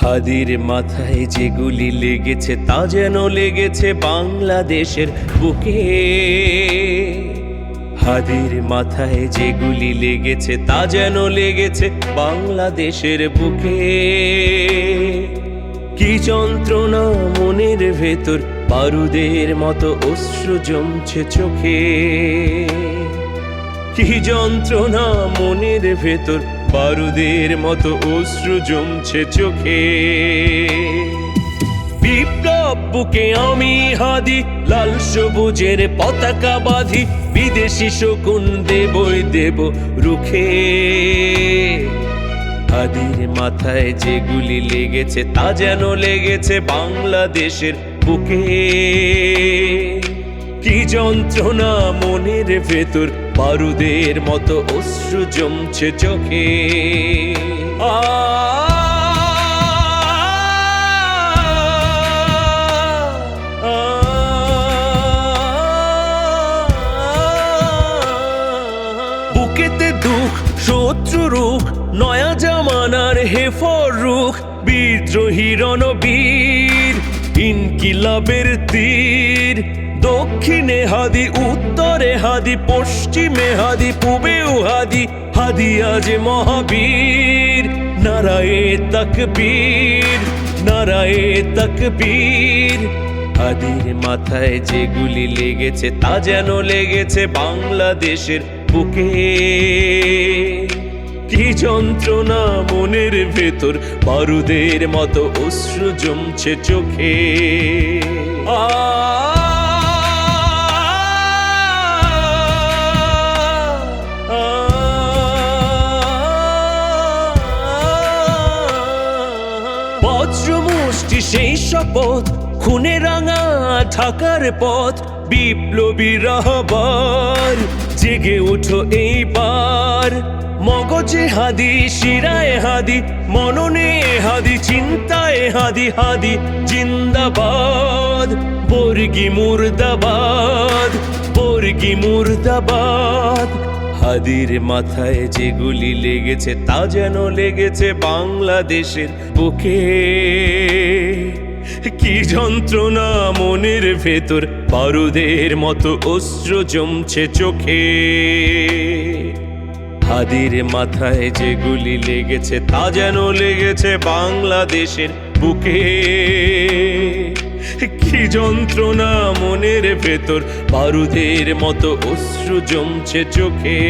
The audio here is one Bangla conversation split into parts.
হাদির মাথায় যেগুলি লেগেছে, তা যেন লেগেছে বাংলাদেশের বুকে। হাদির মাথায় যেগুলি লেগেছে, তা যেন লেগেছে বাংলাদেশের বুকে। কি যন্ত্রণা মনের ভেতর, বারুদের মতো অশ্রু জমছে চোখে। কি যন্ত্রণা মনের ভেতর বারুদের মতো অশ্রু জমছে চোখে। বিপ্লব বুকে আমি হাদি, লাল সবুজের পতাকা বাঁধি, বিদেশি শকুন দেবই দেব রুখে। হাদির মাথায় যেগুলি লেগেছে, তা যেন লেগেছে বাংলাদেশের বুকে। কি যন্ত্রণা মনের ভেতর? বারুদের মতো অশ্রু জমছে চোখে। আ বুকেতে দুঃখ, শত্রু রুখ নয়া জামানার হেফর রুখ বিদ্রোহী রণবীর, ইনকিলাবের তীর। দক্ষিণে হাদি, উত্তরে হাদি, পশ্চিমে হাদি, পূবেও হাদি হাদি আজ মহাবীর। নারায়ে তকবীর, নারায়ে তক তকবীর। হাদির মাথায় যেগুলি লেগেছে, তা যেন লেগেছে বাংলাদেশের বুকে। কি যন্ত্রণা মনের ভেতর, বারুদের মতো অশ্রু জমছে চোখে। সেই শপথ খুনে রাঙা ঢাকার পথ, বিপ্লবী রাহবার, জেগে উঠো এইবার। মগজে হাদি শিরায় হাদি, মননে হাদি চিন্তায় হাদি হাদি, জিন্দাবাদ। বর্গি মুর্দাবাদ বর্গি মুর্দাবাদ। হাদির মাথায় যেগুলি লেগেছে, তা যেন লেগেছে বাংলাদেশের বুকে। কি যন্ত্রণা মনের ভেতর? বারুদের মতো অস্ত্র জমছে চোখে। হাদির মাথায় যেগুলি লেগেছে, তা যেন লেগেছে বাংলাদেশের বুকে। কি যন্ত্রণা মনের ভেতর? বারুদের মতো অশ্রু জমছে চোখে।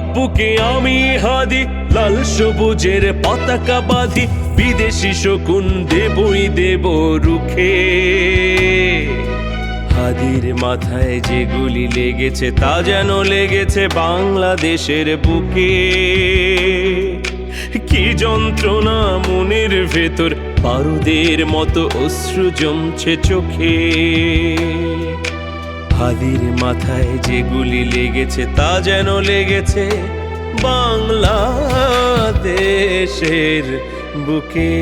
বুকে আমি হাদি, লাল সবুজের পতাকা বাঁধি, বিদেশি শকুন দেবই দেব রুখে। হাদির মাথায় যেগুলি লেগেছে, তা যেন লেগেছে বাংলাদেশের বুকে। কি যন্ত্রণা মনের ভেতর পারুদের মতো অশ্রু জমছে চোখে। হাদির মাথায় যেগুলি লেগেছে তা যেন লেগেছে বাংলাদেশের বুকে।